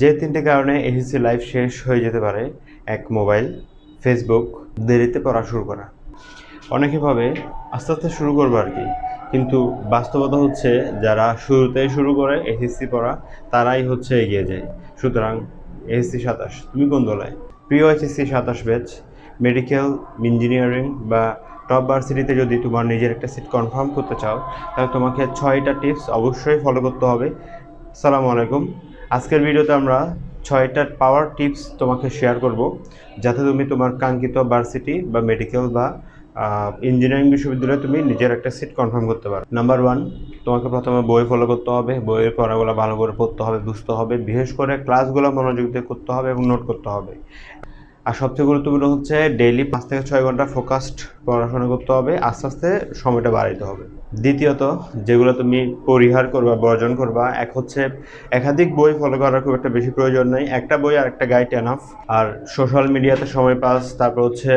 যে তিনটে কারণে এসএসসি লাইফ শেষ হয়ে যেতে পারে, এক মোবাইল, ফেসবুক, দেরিতে পড়া শুরু করা। অনেকে ভাবে আস্তে আস্তে শুরু করব আর কি, কিন্তু বাস্তবতা হচ্ছে যারা শুরুতেই শুরু করে এসএসসি পড়া, তারাই হচ্ছে এগিয়ে যায়। সুতরাং এসএসসি সাতাশ, তুমি কোন দলায় প্রিয় এসএসসি সাতাশ ব্যাচ, মেডিকেল, ইঞ্জিনিয়ারিং বা টপ ভার্সিটিতে যদি তোমার নিজের একটা সিট কনফার্ম করতে চাও, তাহলে তোমাকে ছয়টা টিপস অবশ্যই ফলো করতে হবে। আসসালামু আলাইকুম। আজকের ভিডিওতে আমরা ছয়টা পাওয়ার টিপস তোমাকে শেয়ার করব, যাতে তুমি তোমার কাঙ্ক্ষিত ভার্সিটি বা মেডিকেল বা ইঞ্জিনিয়ারিং বিশ্ববিদ্যালয়ে তুমি নিজের একটা সিট কনফার্ম করতে পারো। নাম্বার ওয়ান তোমাকে প্রথমে বই ফলো করতে হবে, বইয়ের পড়াগুলো ভালো করে পড়তে হবে, বুঝতে হবে, বিশেষ করে ক্লাসগুলো মনোযোগ দিয়ে করতে হবে এবং নোট করতে হবে। আর সবচেয়ে গুরুত্বপূর্ণ হচ্ছে ডেইলি পাঁচ থেকে ছয় ঘণ্টা ফোকাসড পড়াশোনা করতে হবে, আস্তে আস্তে সময়টা বাড়াইতে হবে। দ্বিতীয়ত, যেগুলো তুমি পরিহার করবা, বর্জন করবা, এক হচ্ছে একাধিক বই ফলো করার খুব একটা বেশি প্রয়োজন নেই। একটা বই আর একটা গাইড এনাফ আর সোশ্যাল মিডিয়াতে সময় পাস, তারপর হচ্ছে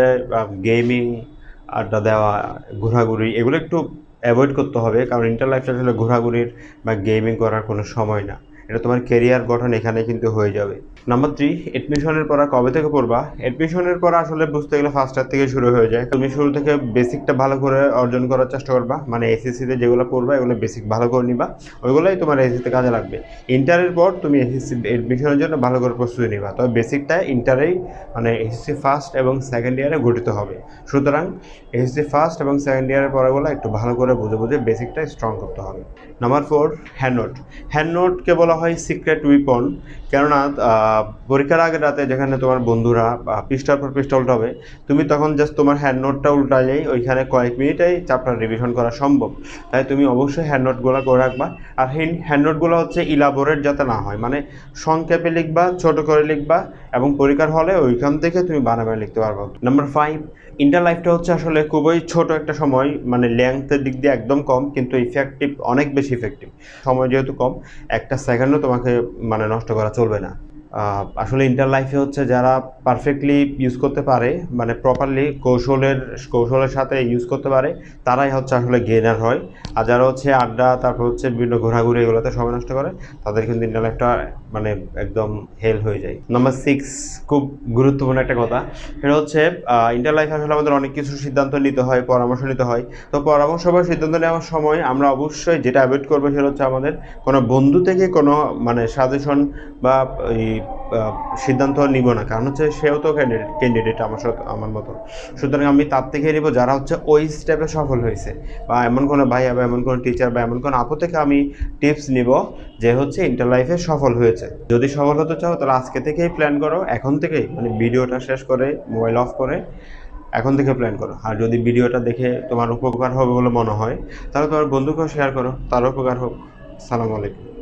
গেমিং আড্ডা দেওয়া, ঘোরাঘুরি, এগুলো একটু অ্যাভয়েড করতে হবে, কারণ ইন্টার লাইফটা আসলে ঘোরাঘুরির বা গেমিং করার কোনো সময় না। এটা তোমার কেরিয়ার গঠন এখানে কিন্তু হয়ে যাবে। নাম্বার থ্রি এডমিশনের পড়া কবে থেকে পড়বা? এডমিশনের পর আসলে বুঝতে গেলে ফার্স্ট ইয়ার থেকে শুরু হয়ে যায়। তুমি শুরু থেকে বেসিকটা ভালো করে অর্জন করার চেষ্টা করবা। মানে এসএসসিতে যেগুলো পড়বা, এগুলো বেসিক ভালো করে নিবা। ওইগুলোই তোমার এসএসসিতে কাজে লাগবে। ইন্টারের পর তুমি এসএসসি এডমিশনের জন্য ভালো করে প্রস্তুতি নিবা। তবে বেসিকটা ইন্টারেই মানে এসএসসি ফার্স্ট এবং সেকেন্ড ইয়ারে গঠিত হবে। সুতরাং এসএসসি ফার্স্ট এবং সেকেন্ড ইয়ারের পড়াগুলো একটু ভালো করে বুঝে বুঝে বেসিকটা স্ট্রং করতে হবে। Number four hand note hand নোটকে বলা হয় সিক্রেট উইপন কেননা পরীক্ষার আগের রাতে যেখানে তোমার বন্ধুরা পৃষ্ঠার পর পৃষ্ঠা উল্টাবে, তুমি তখন জাস্ট তোমার হ্যান্ড নোটটা উল্টালেই ওইখানে কয়েক মিনিটেই চ্যাপ্টার রিভিশন করা সম্ভব। তাই তুমি অবশ্যই হ্যান্ড নোটগুলো করে রাখবা। আর হ্যান্ড নোটগুলো হচ্ছে ইলাবোরেট যাতে না হয়। মানে সংক্ষেপে লিখবা, ছোট করে লিখবা এবং পরীক্ষার হলে ওইখান থেকে তুমি বানাবে লিখতে পারব। নাম্বার ফাইভ ইন্টার লাইফটা হচ্ছে আসলে খুবই ছোট একটা সময়। মানে লেংথের দিক দিয়ে একদম কম, কিন্তু ইফেক্টিভ অনেক বেশি ইফেক্টিভ সময় যেহেতু কম, একটা সেকেন্ডও তোমাকে মানে নষ্ট করা চলবে না। আসলে ইন্টার লাইফে হচ্ছে যারা পারফেক্টলি ইউজ করতে পারে মানে প্রপারলি কৌশলের কৌশলের সাথে ইউজ করতে পারে, তারাই হচ্ছে আসলে গেনার হয়। আর যারা হচ্ছে আড্ডা, তারপর হচ্ছে বিভিন্ন ঘোরাঘুরি এগুলোতে সময় নষ্ট করে, তাদের কিন্তু ইন্টার লাইফটা মানে একদম হেল হয়ে যায়। নাম্বার সিক্স খুব গুরুত্বপূর্ণ একটা কথা, সেটা হচ্ছে ইন্টার লাইফে আসলে আমাদের অনেক কিছু সিদ্ধান্ত নিতে হয়, পরামর্শ নিতে হয়। তো পরামর্শ বা সিদ্ধান্ত নেওয়ার সময় আমরা অবশ্যই যেটা অ্যাভয়েড করব সেটা হচ্ছে আমাদের কোনো বন্ধু থেকে কোনো মানে সাজেশন বা সিদ্ধান্ত নিব না। কারণ হচ্ছে সেও তো ক্যান্ডিডেট ক্যান্ডিডেট আমার সাথে, আমার মতো। সুতরাং আমি তার থেকে নিব যারা হচ্ছে ওই স্টেপে সফল হয়েছে। বা এমন কোনো ভাইয়া বা এমন কোনো টিচার বা এমন কোনো আপু থেকে আমি টিপস নিব যে হচ্ছে ইন্টার লাইফে সফল হয়েছে। যদি সফল হতে চাও তাহলে আজকে থেকেই প্ল্যান করো, এখন থেকেই। মানে ভিডিওটা শেষ করে মোবাইল অফ করে, এখন থেকে প্ল্যান করো। আর যদি ভিডিওটা দেখে তোমার উপকার হবে বলে মনে হয়, তাহলে তোমার বন্ধুকেও শেয়ার করো তার উপকার হোক। সালাম আলাইকুম।